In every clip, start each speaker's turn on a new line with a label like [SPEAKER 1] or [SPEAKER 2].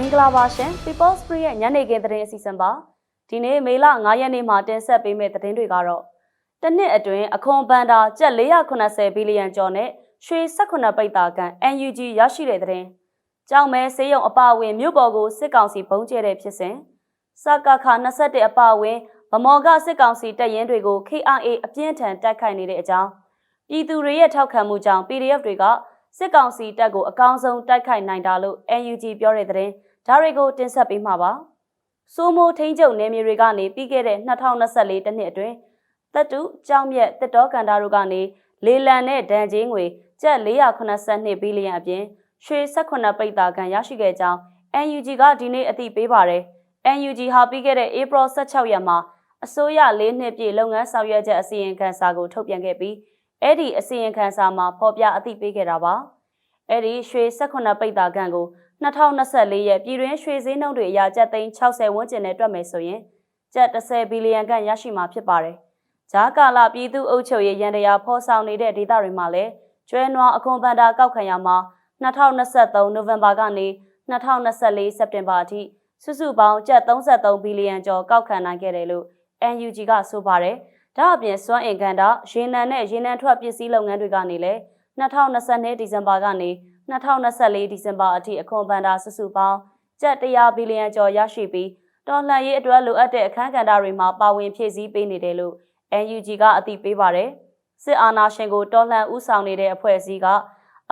[SPEAKER 1] င်္ဂလာပါရှင် People Spree ရဲ့ညနေခင်းသတင်းအစီအစဉ်ပါဒီနေ့မေလ9ရက်နေ့မှာတင်ဆက်ပေးမယ့်သတင်းတွေကတော့တစ်နှစ်အတွင်းအခွန်ဘန်တာကျပ်480ဘီလီယံကျော်နဲ့ရွှေ18ပိတ်တာကန် NUG ရရှိတဲ့သတင်းကြောင်မဲဆေးရုံအပါအဝင်မြို့ပေါ်ကိုစစ်ကောင်စီဘုံကျဲတဲ့ဖြစ်စဉ်စကခ21အပါအဝင်ဗမော်ကစစ်ကောင်စီတပ်ရင်းတွေကို KRA အပြင်းထန်တိုက်ခိုက်နေတဲ့အကြောင်းပြည်သူတွေရဲ့ထောက်ခံမှုကြောင့် PDF တွေကစစ်ကောင်စီတပ်ကိုအကောင်းဆုံးတိုက်ခိုက်နိုင်တာလို့ NUG ပြောတဲ့သတင်း ဒါတွေကိုတင်ဆက်ပေးမှာပါ။စိုးမိုးထိန်ချုပ်နယ်မြေတွေကနေပြီးခဲ့တဲ့2024တနှစ်အတွင်းတပ်တုကြောင်မြက်တစ်တော်ကန်တာတို့ကနေလေလံနဲ့ဒဏ်ချင်းငွေကျပ်482ဘီလီယံအပြင်ရွှေ18ပိတ်တာကန်ရရှိခဲ့ကြောင်း NUG ကဒီနေ့အသိပေးပါတယ်။ NUG ဟာပြီးခဲ့တဲ့ April 16ရက်မှာအစိုးရ၄နှစ်ပြည့်လုပ်ငန်းဆောင်ရွက်ချက်အစီရင်ခံစာကိုထုတ်ပြန်ခဲ့ပြီးအဲ့ဒီအစီရင်ခံစာမှာဖော်ပြအသိပေးခဲ့တာပါ။အဲ့ဒီရွှေ18ပိတ်တာကန်ကို 2024ရဲ့ပြည်တွင်းရွှေဈေးနှုန်းတွေအရကျပ်သိန်း60ဝန်းကျင်နဲ့တွက်မယ်ဆိုရင်ကျပ်30ဘီလီယံခန့်ရရှိမှာဖြစ်ပါတယ်။ဂျားကာလာပြည်သူ့အုပ်ချုပ်ရေးရန်တရားဖော်ဆောင်နေတဲ့ဒေသတွေမှာလည်းကျွဲနွားအခွန်ဘန္တာကောက်ခံရမှာ2023နိုဝင်ဘာကနေ2024စက်တင်ဘာအထိစုစုပေါင်းကျပ်33ဘီလီယံကျော်ကောက်ခံနိုင်ခဲ့တယ်လို့ NUG ကဆိုပါတယ်။ဒါအပြင်စွမ်းအင်ကန်တာရေနံနဲ့ရေနံထွက်ပစ္စည်းလုပ်ငန်းတွေကနေလည်း2020ဒီဇင်ဘာကနေ 2024ဒီဇင်ဘာအထိအခွန်ဘန္တာစုစုပေါင်းကျပ်100ဘီလီယံကျော်ရရှိပြီးတော်လှန်ရေးအတွက်လိုအပ်တဲ့အခန်းကဏ္ဍတွေမှာပါဝင်ဖြည့်ဆည်းပေးနေတယ်လို့ NUG ကအသိပေးပါတယ်။စစ်အာဏာရှင်ကိုတော်လှန်ဥဆောင်နေတဲ့အဖွဲ့အစည်းက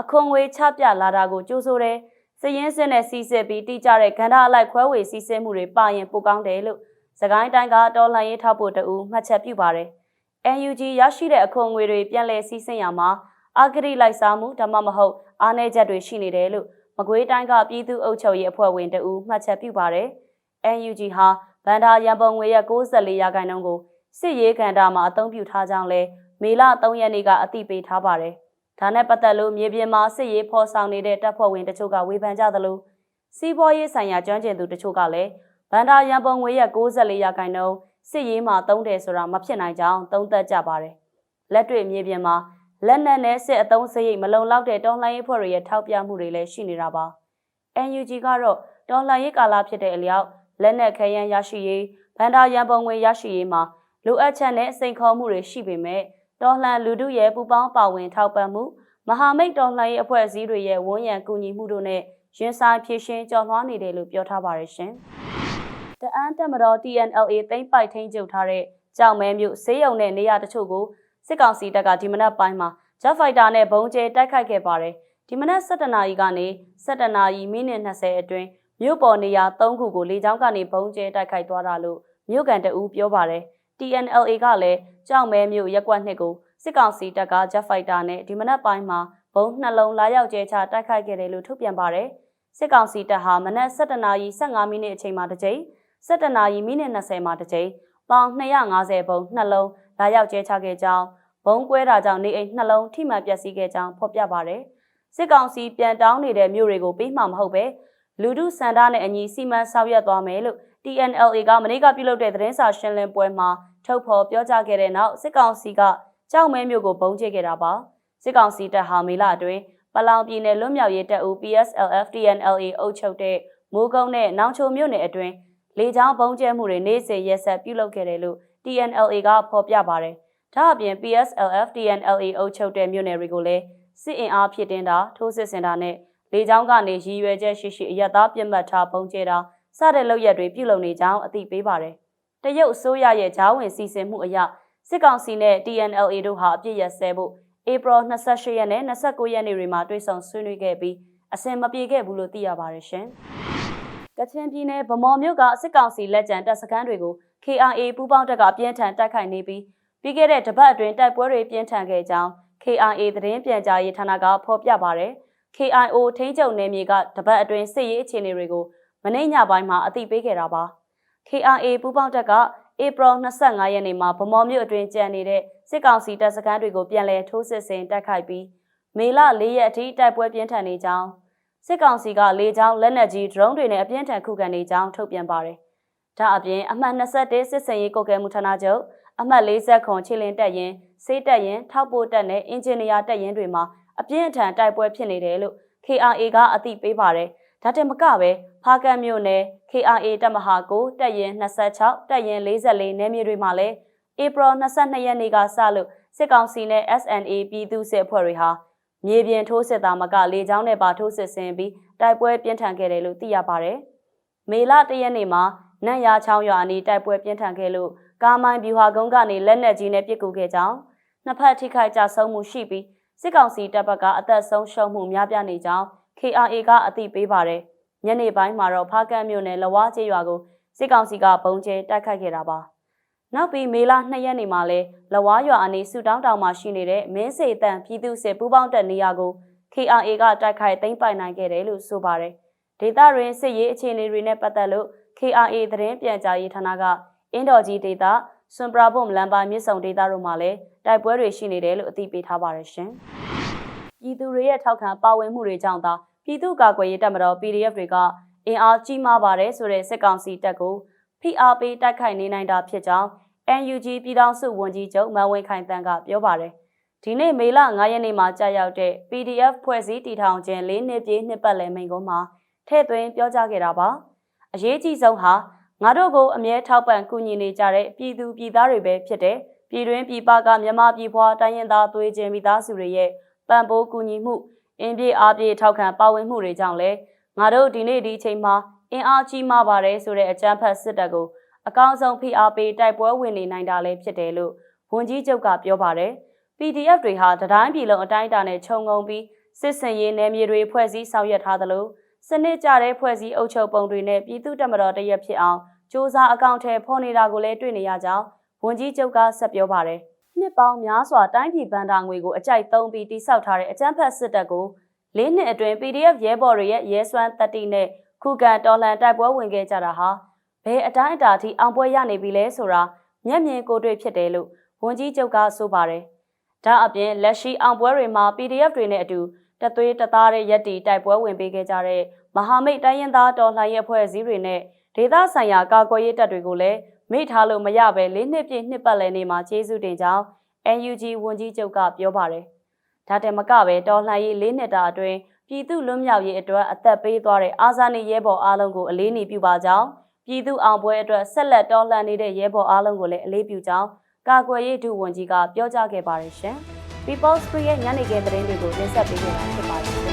[SPEAKER 1] အခွန်ငွေချပြလာတာကိုကြိုးဆိုတယ်။စည်ရင်းစစ်နဲ့စီစစ်ပြီးတိကျတဲ့ကဏ္ဍအလိုက်ခွဲဝေစီစစ်မှုတွေပါရင်ပိုကောင်းတယ်လို့စကိုင်းတိုင်းကတော်လှန်ရေးထောက်ပို့တူမှတ်ချက်ပြုပါတယ်။ NUG ရရှိတဲ့အခွန်ငွေတွေပြန်လည်စီစဉ်ရမှာ အာဂရိလိုက်စားမှုဒါမှမဟုတ်အားနည်းချက်တွေရှိနေတယ်လို့မကွေးတိုင်းကပြည်သူ့အုပ်ချုပ်ရေးအဖွဲ့ဝင်တဦးမှတ်ချက်ပြုပါတယ်။ NUG ဟာဗန္ဒာရန်ပုံငွေရဲ့64ရာခိုင်နှုန်းကိုစစ်ရေးကဏ္ဍမှာအသုံးပြုထားကြောင်းလဲမေလ3ရက်နေ့ကအသိပေးထားပါတယ်။ဒါနဲ့ပတ်သက်လို့မြေပြင်မှာစစ်ရေးဖော်ဆောင်နေတဲ့တပ်ဖွဲ့ဝင်တချို့ကဝေဖန်ကြသလိုစီးပွားရေးဆိုင်ရာကျွမ်းကျင်သူတချို့ကလည်းဗန္ဒာရန်ပုံငွေရဲ့64ရာခိုင်နှုန်းစစ်ရေးမှာသုံးတယ်ဆိုတာမဖြစ်နိုင်ကြောင်းသုံးသပ်ကြပါတယ်။လက်တွေ့မြေပြင်မှာ လက်နက်နဲ့စစ်အုံစရိတ်မလုံလောက်တဲ့တော်လှန်ရေးဖွဲ့တွေရဲ့ထောက်ပြမှုတွေလည်းရှိနေတာပါ။ NUG ကတော့တော်လှန်ရေးကာလဖြစ်တဲ့အလျောက်လက်နက်ခဲယမ်းရရှိရေးဗန္ဒာရန်ပုံငွေရရှိရေးမှာလိုအပ်ချက်နဲ့စိန်ခေါ်မှုတွေရှိပေမဲ့တော်လှန်လူထုရဲ့ပူပေါင်းပါဝင်ထောက်ပံ့မှုမဟာမိတ်တော်လှန်ရေးအဖွဲ့အစည်းတွေရဲ့ဝန်ရံကူညီမှုတို့နဲ့ရင်ဆိုင်ဖြည့်ရှင်ကြော်လွှားနေတယ်လို့ပြောထားပါရရှင်။တအန်းတက်မတော် TNLA သိမ့်ပိုက်ထိန်ကျုပ်ထားတဲ့ကြောင်မဲမြို့ဆေးရုံနဲ့နေရာတချို့ကို စစ်ကောင်စီတပ်ကဒီမနက်ပိုင်းမှာ Jet Fighter နဲ့ဘုံကျဲတိုက်ခိုက်ခဲ့ပါတယ်။ဒီမနက်7:00နာရီကနေ7:00နာရီမိနစ်20အတွင်းမြို့ပေါ်နေရာ3ခုကိုလေကြောင်းကနေဘုံကျဲတိုက်ခိုက်သွားတာလို့မြို့ကန်တအူးပြောပါတယ်။ TNLA ကလည်းကြောက်မဲမြို့ရက်ကွက်နှစ်ကိုစစ်ကောင်စီတပ်က Jet Fighter နဲ့ဒီမနက်ပိုင်းမှာဘုံနှလုံးလာရောက်ကျဲချတိုက်ခိုက်ခဲ့တယ်လို့ထုတ်ပြန်ပါတယ်။စစ်ကောင်စီတပ်ဟာမနက်7:00နာရီ15မိနစ်အချိန်မှာတစ်ကြိမ်7:00နာရီမိနစ်20မှာတစ်ကြိမ်ပေါင်250ဘုံနှလုံးလာရောက်ကျဲချခဲ့ကြောင်း ဘုံကွဲတာကြောင့်နေအိမ်နှလုံးထိမှန်ပျက်စီးခဲ့ကြောင်းဖော်ပြပါတယ်။စစ်ကောင်စီပြန်တောင်းနေတဲ့မြို့တွေကိုပြီးမှမဟုတ်ပဲလူဒုစန္ဒနဲ့အညီစီမံဆောင်ရွက်သွားမယ်လို့ TNLA ကမနေ့ကပြုလုပ်တဲ့သတင်းစာရှင်းလင်းပွဲမှာထုတ်ဖော်ပြောကြားခဲ့တဲ့နောက်စစ်ကောင်စီကကြောက်မဲမြို့ကိုဘုံကျဲခဲ့တာပါ။စစ်ကောင်စီတပ်ဟာမေလအတွင်းပလောင်ပြည်နယ်လွတ်မြောက်ရေးတပ်ဦး PSLF TNLA အုပ်ချုပ်တဲ့မိုးကုန်းနဲ့နောင်ချိုမြို့နယ်အတွင်းလေကြောင်းဘုံကျဲမှုတွေနေ့စဉ်ရက်ဆက်ပြုလုပ်ခဲ့တယ်လို့ TNLA ကဖော်ပြပါတယ်။ ဒါအပြင် PSLF TNLA အုပ်ချုပ်တဲ့မြို့နယ်တွေကိုလည်းစစ်အင်အားဖြစ်တင်တာထိုးစစ်ဆင်တာနဲ့လေကြောင်းကနေရည်ရွယ်ချက်ရှိရှိအရသာပြစ်မှတ်ထားပုံကျဲတာစတဲ့လုပ်ရက်တွေပြုလုပ်နေကြောင်းအသိပေးပါတယ်။တရုတ်အစိုးရရဲ့ဂျားဝင်စီစဉ်မှုအရစစ်ကောင်စီနဲ့ TNLA တို့ဟာအပြစ်ရစဲဖို့ဧပြီ28ရက်နဲ့29ရက်နေ့တွေမှာတွေ့ဆုံဆွေးနွေးခဲ့ပြီးအစင်မပြေခဲ့ဘူးလို့သိရပါတယ်ရှင်။ကချင်ပြည်နယ်ဗမော်မြို့ကစစ်ကောင်စီလက်ကျန်တပ်စခန်းတွေကို KRA ပူးပေါင်းတပ်ကအပြင်းထန်တိုက်ခိုက်နေပြီး ပြီးခဲ့တဲ့တပတ်အတွင်းတိုက်ပွဲတွေပြင်းထန်ခဲ့ကြောင်း KIA သတင်းပြန်ကြားရေးဌာနကဖော်ပြပါရယ် KIO ထိန်းချုပ်နယ်မြေကတပတ်အတွင်းစစ်ရေးအခြေအနေတွေကိုမနေ့ညပိုင်းမှာအသိပေးခဲ့တာပါ KIA ပူးပေါင်းတပ်ကဧပြီ25ရက်နေ့မှာဗမော်မြို့အတွင်းကြံနေတဲ့စစ်ကောင်စီတပ်စခန်းတွေကိုပြန်လည်ထိုးစစ်ဆင်တိုက်ခိုက်ပြီးမေလ၄ရက်အထိတိုက်ပွဲပြင်းထန်နေကြောင်းစစ်ကောင်စီကလေကြောင်းလက်နက်ကြီး drone တွေနဲ့အပြင်းထန်ခုခံနေကြောင်းထုတ်ပြန်ပါတယ်။ ဒါအပြင်အမှတ်21စစ်စင်ရေးကုတ်ကဲမှုဌာနချုပ်အမှတ်40ခွန်ချီလင်းတက်ရင်စေးတက်ရင်ထောက်ပို့တက်နဲ့အင်ဂျင်နီယာတက်ရင်တွေမှာအပြင်းအထန်တိုက်ပွဲဖြစ်နေတယ်လို့ KRA ကအသိပေးပါတယ်။ဒါတင်မကပဲဖဖားကန့်မြို့နယ် KRA တပ်မဟာကိုတပ်ရင်26တပ်ရင်44နယ်မြေတွေမှာလည်းဧပြီ22ရက်နေ့ကစလို့စစ်ကောင်စီနဲ့ SNA ပြည်သူ့စစ်အဖွဲ့တွေဟာမြေပြင်ထိုးစစ်သားမကလေကြောင်းနဲ့ပါထိုးစစ်ဆင်ပြီးတိုက်ပွဲပြင်းထန်ခဲ့တယ်လို့သိရပါတယ်။မေလ၁ရက်နေ့မှာ နတ်ရချောင်းရွာအနီးတိုက်ပွဲပြင်းထန်ခဲ့လို့ကားမိုင်းဗျူဟာကုန်းကနေလက်နက်ကြီးနဲ့ပစ်ကူခဲ့ကြောင်းနှစ်ဖက်ထိခိုက်ကြဆုံးမှုရှိပြီးစစ်ကောင်စီတပ်ဘက်ကအသက်ဆုံးရှုံးမှုများပြားနေကြောင်း KRA ကအသိပေးပါတယ်။ညနေပိုင်းမှာတော့ဖားကန့်မြို့နယ်လဝါကျေးရွာကိုစစ်ကောင်စီကပုံကျဲတိုက်ခိုက်ခဲ့တာပါ။နောက်ပြီးမေလ2ရက်နေ့မှာလဲလဝါရွာအနီးဆူတောင်းတောင်မှာရှိနေတဲ့မင်းစေတန်ပြည်သူစစ်ပူးပေါင်းတပ်နေရာကို KRA ကတိုက်ခိုက်သိမ်းပိုက်နိုင်ခဲ့တယ်လို့ဆိုပါတယ်။ဒေသတွင်စစ်ရေးအခြေအနေတွေနဲ့ပတ်သက်လို့ KRA သတင်းပြန်ကြားရေးဌာနကအင်းတော်ကြီးဒေသစွန်ပရာဘုံလမ်းပိုင်းမြစ်ဆုံဒေသတို့မှာလည်းတိုက်ပွဲတွေရှိနေတယ်လို့အသိပေးထားပါတယ်ရှင်။ပြည်သူတွေရဲ့ထောက်ခံပါဝင်မှုတွေကြောင့်သာပြည်သူ့ကာကွယ်ရေးတပ်မတော် PDF တွေကအင်အားကြီးမားပါတယ်ဆိုတဲ့စစ်ကောင်စီတပ်ကိုဖိအားပေးတိုက်ခိုက်နေနိုင်တာဖြစ်ကြောင်း NUG ပြည်ထောင်စုဝန်ကြီးချုပ်မန်ဝင်းခိုင်တန်းကပြောပါတယ်။ဒီနေ့မေလ9ရက်နေ့မှာကြာရောက်တဲ့ PDF ဖွဲ့စည်းတည်ထောင်ခြင်း၄နှစ်ပြည့်နှစ်ပတ်လည်မိန့်ခွန်းမှာထည့်သွင်းပြောကြားခဲ့တာပါ။ အရေးကြီးဆုံးဟာငါတို့ကိုအမြဲထောက်ပံ့ကူညီနေကြတဲ့ပြည်သူပြည်သားတွေပဲဖြစ်တဲ့ပြည်တွင်းပြည်ပကမြန်မာပြည်ဖွာတိုင်းရင်းသားသွေးချင်းမိသားစုတွေရဲ့ပံ့ပိုးကူညီမှုအင်ပြေအားပြေထောက်ခံပါဝင်မှုတွေကြောင့်လဲငါတို့ဒီနေ့ဒီအချိန်မှာအင်အားကြီးမားပါတယ်ဆိုတဲ့အကြမ်းဖက်စစ်တပ်ကိုအကောင်းဆုံးဖိအားပေးတိုက်ပွဲဝင်နေနိုင်တာလည်းဖြစ်တယ်လို့ဝန်ကြီးချုပ်ကပြောပါတယ်။ PDF တွေဟာတတိုင်းပြည်လုံးအတိုင်းအတာနဲ့ခြုံငုံပြီးစစ်စင်ရေးနယ်မြေတွေဖွဲ့စည်းဆောင်ရွက်ထားသလို စနစ်ကြတဲ့ဖွဲ့စည်းအုပ်ချုပ်ပုံတွေနဲ့ပြည်သူ့တပ်မတော်တရက်ဖြစ်အောင်စ조사အကောင့်ထဲဖော်နေတာကိုလည်းတွေ့နေရကြောင်းဝန်ကြီးချုပ်ကဆက်ပြောပါတယ်။နှစ်ပေါင်းများစွာတိုင်းပြည်ဗန်ဒါငွေကိုအကြိုက်သုံးပြီးတိစောက်ထားတဲ့အကြမ်းဖက်စစ်တပ်ကိုလေးနှစ်အတွင်း PDF ရဲဘော်တွေရဲ့ရဲစွမ်းတတိနဲ့ခုခံတော်လှန်တိုက်ပွဲဝင်ခဲ့ကြတာဟာဘယ်အတိုင်းအတာထိအောင်ပွဲရနေပြီလဲဆိုတာမျက်မြင်ကိုယ်တွေ့ဖြစ်တယ်လို့ဝန်ကြီးချုပ်ကဆိုပါတယ်။ဒါအပြင်လက်ရှိအောင်ပွဲတွေမှာ PDF တွေနဲ့အတူ တသွေးတသားတဲ့ရက်တီတိုက်ပွဲဝင်ပေးခဲ့ကြတဲ့မဟာမိတ်တိုင်းရင်သားတော်လှန်ရေးအဖွဲ့အစည်းတွေနဲ့ဒေသဆိုင်ရာကာကွယ်ရေးတပ်တွေကိုလည်းမိထားလို့မရပဲလေးနှစ်ပြည့်နှစ်ပတ်လည်နေ့မှာကျေးဇူးတင်ကြောင်း NUG ဝန်ကြီးချုပ်ကပြောပါတယ်။ဒါတမကပဲတော်လှန်ရေးလေးနှစ်တာအတွင်းပြည်သူလွတ်မြောက်ရေးအတွက်အသက်ပေးသွားတဲ့အာဇာနည်ရဲဘော်အားလုံးကိုအလေးနေပြုပါကြောင်းပြည်သူအောင်ပွဲအတွက်ဆက်လက်တော်လှန်နေတဲ့ရဲဘော်အားလုံးကိုလည်းအလေးပြုကြောင်းကာကွယ်ရေးဒုဝန်ကြီးကပြောကြားခဲ့ပါတယ်ရှင်။ People's Free ရဲ့ညနေခင်းသတင်းတွေကိုတင်ဆက်ပေးခဲ့တာဖြစ်ပါတယ်